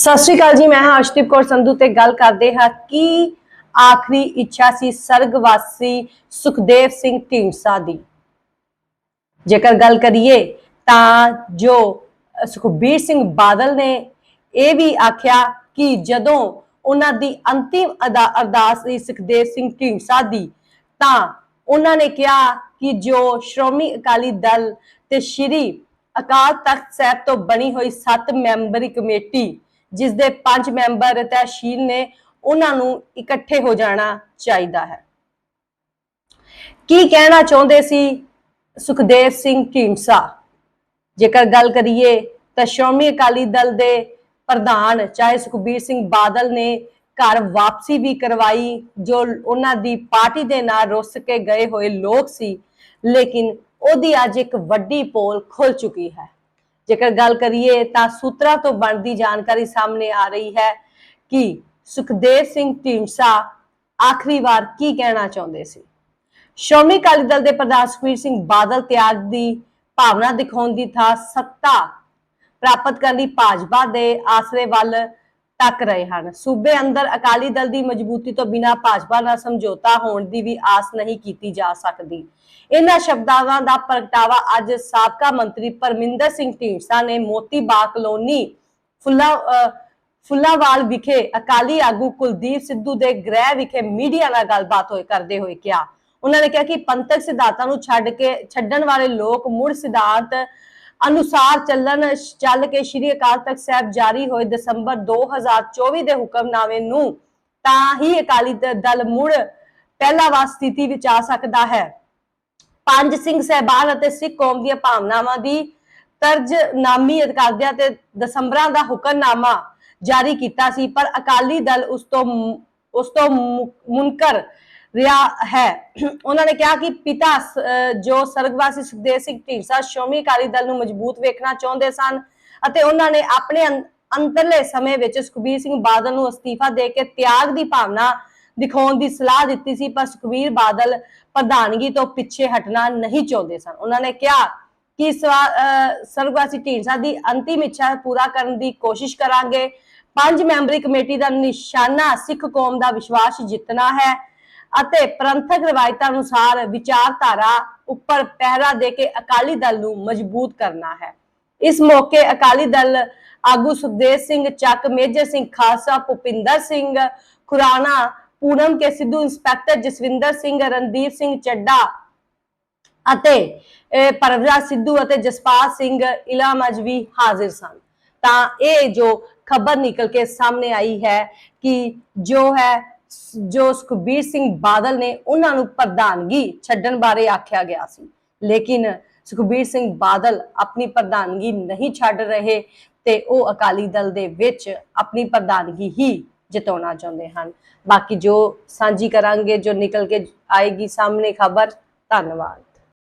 ਸਤਿ ਸ਼੍ਰੀ ਅਕਾਲ ਜੀ, ਮੈਂ ਹਾਂ ਅਰਸ਼ਦੀਪ ਕੌਰ ਸੰਧੂ ਤੇ ਗੱਲ ਕਰਦੇ ਹਾਂ ਕੀ ਆਖਰੀ ਇੱਛਾ ਸੀ ਸਰਗਵਾਸੀ ਸੁਖਦੇਵ ਸਿੰਘ ਢੀਂਡਸਾ ਦੀ? ਜੇਕਰ ਗੱਲ ਕਰੀਏ ਤਾਂ ਜੋ ਸੁਖਬੀਰ ਸਿੰਘ ਬਾਦਲ ਨੇ ਇਹ ਵੀ ਆਖਿਆ ਕਿ ਜਦੋਂ ਉਹਨਾਂ ਦੀ ਅੰਤਿਮ ਅਰਦਾਸ ਸੀ ਸੁਖਦੇਵ ਸਿੰਘ ਢੀਂਡਸਾ ਦੀ, ਤਾਂ ਉਹਨਾਂ ਨੇ ਕਿਹਾ ਕਿ ਜੋ ਸ਼੍ਰੋਮਣੀ ਅਕਾਲੀ ਦਲ ਤੇ ਸ਼੍ਰੀ ਅਕਾਲ ਤਖਤ ਸਾਹਿਬ ਤੋਂ ਬਣੀ ਹੋਈ 7 ਮੈਂਬਰੀ ਕਮੇਟੀ ਜਿਸ ਦੇ 5 ਮੈਂਬਰ ਤਹਿਸੀਲ ਨੇ, ਉਹਨਾਂ ਨੂੰ ਇਕੱਠੇ ਹੋ ਜਾਣਾ ਚਾਹੀਦਾ ਹੈ। ਕੀ ਕਹਿਣਾ ਚਾਹੁੰਦੇ ਸੀ ਸੁਖਦੇਵ ਸਿੰਘ ਢੀਂਡਸਾ? ਜੇਕਰ ਗੱਲ ਕਰੀਏ ਤਾਂ ਸ਼੍ਰੋਮਣੀ ਅਕਾਲੀ ਦਲ ਦੇ ਪ੍ਰਧਾਨ, ਚਾਹੇ ਸੁਖਬੀਰ ਸਿੰਘ ਬਾਦਲ ਨੇ ਘਰ ਵਾਪਸੀ ਵੀ ਕਰਵਾਈ, ਜੋ ਉਹਨਾਂ ਦੀ ਪਾਰਟੀ ਦੇ ਨਾਲ ਰੁੱਸ ਕੇ ਗਏ ਹੋਏ ਲੋਕ ਸੀ, ਲੇਕਿਨ ਉਹਦੀ ਅੱਜ ਇੱਕ ਵੱਡੀ ਪੋਲ ਖੁੱਲ ਚੁੱਕੀ ਹੈ। ਜੇਕਰ ਗੱਲ ਕਰੀਏ ਤਾਂ ਸੂਤਰਾਂ ਤੋਂ ਬਣਦੀ ਜਾਣਕਾਰੀ ਸਾਹਮਣੇ ਆ ਰਹੀ ਹੈ ਕਿ ਸੁਖਦੇਵ ਸਿੰਘ ਢੀਂਡਸਾ ਆਖਰੀ ਵਾਰ ਕੀ ਕਹਿਣਾ ਚਾਹੁੰਦੇ ਸੀ? ਸ਼੍ਰੋਮਣੀ ਅਕਾਲੀ ਦਲ ਦੇ ਪ੍ਰਧਾਨ ਸੁਖਬੀਰ ਸਿੰਘ ਬਾਦਲ ਤਿਆਗ ਦੀ ਭਾਵਨਾ ਦਿਖਾਉਣ ਦੀ ਥਾਂ ਸੱਤਾ ਪ੍ਰਾਪਤ ਕਰਨ ਲਈ ਭਾਜਪਾ ਦੇ ਆਸਰੇ ਵੱਲ ਤੱਕ ਰਹੇ ਹਨ। ਸੂਬੇ ਅੰਦਰ ਅਕਾਲੀ ਦਲ ਦੀ ਮਜ਼ਬੂਤੀ ਤੋਂ ਬਿਨਾਂ ਭਾਜਪਾ ਨਾਲ ਸਮਝੌਤਾ ਹੋਣ ਦੀ ਵੀ ਆਸ ਨਹੀਂ ਕੀਤੀ ਜਾ ਸਕਦੀ। ਇਹਨਾਂ ਸ਼ਬਦਾਂ ਦਾ ਪ੍ਰਗਟਾਵਾ ਅੱਜ ਸਾਬਕਾ ਮੰਤਰੀ ਪਰਮਿੰਦਰ ਸਿੰਘ ਢੀਂਡਸਾ ਨੇ ਮੋਤੀ ਬਾਗ ਕਲੋਨੀ ਫੁੱਲਾ ਫੁੱਲਾਵਾਲ ਵਿਖੇ ਅਕਾਲੀ ਆਗੂ ਕੁਲਦੀਪ ਸਿੱਧੂ ਦੇ ਗ੍ਰਹਿ ਵਿਖੇ ਮੀਡੀਆ ਨਾਲ ਗੱਲਬਾਤ ਹੋਏ, ਕਰਦੇ ਹੋਏ ਕਿਹਾ। ਉਹਨਾਂ ਨੇ ਕਿਹਾ ਕਿ ਪੰਥਕ ਸਿਧਾਂਤਾਂ ਨੂੰ ਛੱਡ ਕੇ ਛੱਡਣ ਵਾਲੇ ਲੋਕ ਮੁੜ ਸਿਧਾਂਤ ਅਨੁਸਾਰ ਚੱਲਣ, ਚੱਲ ਕੇ ਸ਼੍ਰੀ ਅਕਾਲ ਤਖਤ ਸਾਹਿਬ ਜਾਰੀ ਹੋਏ ਦਸੰਬਰ 2024 ਦੇ ਹੁਕਮਨਾਮੇ ਨੂੰ, ਤਾਂ ਹੀ ਅਕਾਲੀ ਦਲ ਮੁੜ ਪਹਿਲਾ ਵਾਰ ਸਥਿਤੀ ਵਿੱਚ ਆ ਸਕਦਾ ਹੈ। ਪੰਜ ਸਿੰਘ ਸਹਿਬਾਨ ਅਤੇ ਸਿੱਖ ਕੌਮ ਦੀਆਂ ਭਾਵਨਾਵਾਂ ਦੀ ਤਰਜਨਾਮੀ ਅਧਿਕਾਰੀਆਂ ਤੇ ਦਸੰਬਰਾਂ ਦਾ ਹੁਕਮਨਾਮਾ ਜਾਰੀ ਕੀਤਾ ਸੀ, ਪਰ ਅਕਾਲੀ ਦਲ ਉਸ ਤੋਂ ਉਸ ਤੋਂ ਮੁਨਕਰ ਰਿਹਾ ਹੈ। ਉਹਨਾਂ ਨੇ ਕਿਹਾ ਕਿ ਪਿਤਾ ਜੋ ਸਰਗਵਾਸੀ ਸੁਖਦੇਵ ਸਿੰਘ ਢੀਂਡਸਾ ਸ਼੍ਰੋਮਣੀ ਅਕਾਲੀ ਦਲ ਨੂੰ ਮਜ਼ਬੂਤ ਵੇਖਣਾ ਚਾਹੁੰਦੇ ਸਨ ਅਤੇ ਉਹਨਾਂ ਨੇ ਆਪਣੇ ਅੰਤਰਲੇ ਸਮੇਂ ਵਿੱਚ ਸੁਖਬੀਰ ਸਿੰਘ ਬਾਦਲ ਨੂੰ ਅਸਤੀਫਾ ਦੇ ਕੇ ਤਿਆਗ ਦੀ ਭਾਵਨਾ ਦਿਖਾਉਣ ਦੀ ਸਲਾਹ ਦਿੱਤੀ ਸੀ, ਪਰ ਸੁਖਬੀਰ ਬਾਦਲ ਪ੍ਰਧਾਨਗੀ ਤੋਂ ਪਿੱਛੇ ਹਟਣਾ ਨਹੀਂ ਚਾਹੁੰਦੇ ਸਨ। ਉਹਨਾਂ ਨੇ ਕਿਹਾ ਕਿ ਸਵਾ- ਸਰਗਵਾਸੀ ਢੀਂਡਸਾ ਦੀ ਅੰਤਿਮ ਇੱਛਾ ਪੂਰਾ ਕਰਨ ਦੀ ਕੋਸ਼ਿਸ਼ ਕਰਾਂਗੇ। ਪੰਜ ਮੈਂਬਰੀ ਕਮੇਟੀ ਦਾ ਨਿਸ਼ਾਨਾ ਸਿੱਖ ਕੌਮ ਦਾ ਵਿਸ਼ਵਾਸ ਜਿੱਤਣਾ ਹੈ। ਅਤੇ ਪ੍ਰੰਥਕ ਰਵਾਇਤਾਂ ਅਨੁਸਾਰ ਵਿਚਾਰਧਾਰਾ ਉੱਪਰ ਪਹਿਰਾ ਦੇ ਕੇ ਅਕਾਲੀ ਦਲ ਨੂੰ ਮਜ਼ਬੂਤ ਕਰਨਾ ਹੈ। ਇਸ ਮੌਕੇ ਅਕਾਲੀ ਦਲ ਆਗੂ Sukhdev Singh Chak major Singh Khalsa Bhupinder Singh Khurana Poonam K Sidhu inspector Jaswinder Singh Randeep Singh Chadha ਅਤੇ ਅਹ, ਸਿੱਧੂ ਅਤੇ ਜਸਪਾਲ ਸਿੰਘ ਇਲਾਮਜ ਵੀ ਹਾਜ਼ਰ ਸਨ। ਤਾਂ ਇਹ ਜੋ ਖਬਰ ਨਿਕਲ ਕੇ ਸਾਹਮਣੇ ਆਈ ਹੈ ਕਿ ਜੋ ਹੈ ਜੋ ਸੁਖਬੀਰ ਸਿੰਘ ਬਾਦਲ ਨੇ ਉਹਨਾਂ ਨੂੰ ਪ੍ਰਧਾਨਗੀ ਛੱਡਣ ਬਾਰੇ ਆਖਿਆ ਗਿਆ ਸੀ। ਲੇਕਿਨ ਸੁਖਬੀਰ ਸਿੰਘ ਬਾਦਲ ਆਪਣੀ ਪ੍ਰਧਾਨਗੀ ਨਹੀਂ ਛੱਡ ਰਹੇ ਤੇ ਉਹ ਅਕਾਲੀ ਦਲ ਦੇ ਵਿੱਚ ਆਪਣੀ ਪ੍ਰਧਾਨਗੀ ਹੀ ਜਿਤਾਉਣਾ ਚਾਹੁੰਦੇ ਹਨ। ਬਾਕੀ ਜੋ ਸਾਂਝੀ ਕਰਾਂਗੇ, ਜੋ ਨਿਕਲ ਕੇ ਆਏਗੀ ਸਾਹਮਣੇ ਖਬਰ, ਧੰਨਵਾਦ।